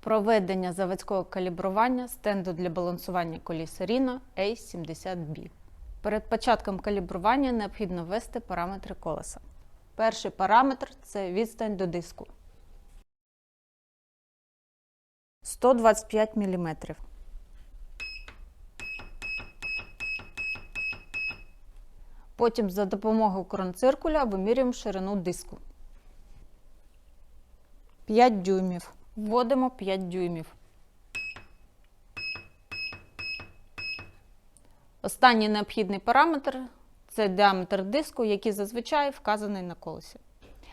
Проведення заводського калібрування стенду для балансування коліс Rino A70B. Перед початком калібрування необхідно ввести параметри колеса. Перший параметр це відстань до диску. 125 мм. Потім за допомогою кронциркуля вимірюємо ширину диску. 5 дюймів. Вводимо 5 дюймів. Останній необхідний параметр це діаметр диску, який зазвичай вказаний на колесі.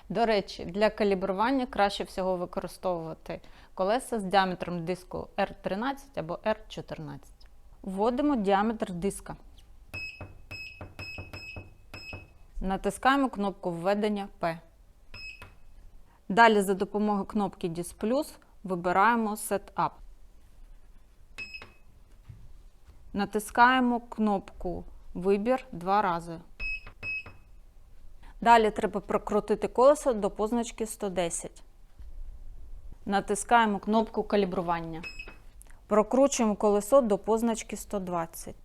До речі, для калібрування краще всього використовувати колеса з діаметром диску R13 або R14. Вводимо діаметр диска. Натискаємо кнопку введення P. Далі за допомогою кнопки DIS Plus вибираємо Setup. Натискаємо кнопку Вибір два рази. Далі треба прокрутити колесо до позначки 110. Натискаємо кнопку калібрування. Прокручуємо колесо до позначки 120.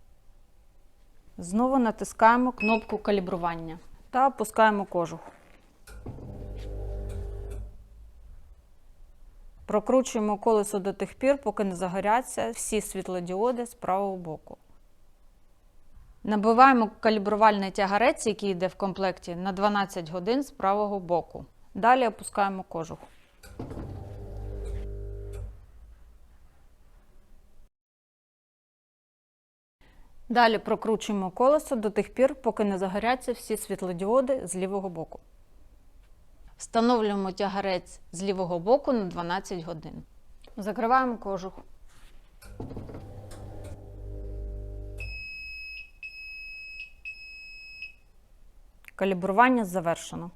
Знову натискаємо кнопку калібрування та опускаємо кожух. Прокручуємо колесо до тих пір, поки не загоряться всі світлодіоди з правого боку. Набиваємо калібрувальний тягарець, який йде в комплекті, на 12 годин з правого боку. Далі опускаємо кожух. Далі прокручуємо колесо до тих пір, поки не загоряться всі світлодіоди з лівого боку. Встановлюємо тягарець з лівого боку на 12 годин. Закриваємо кожух. Калібрування завершено.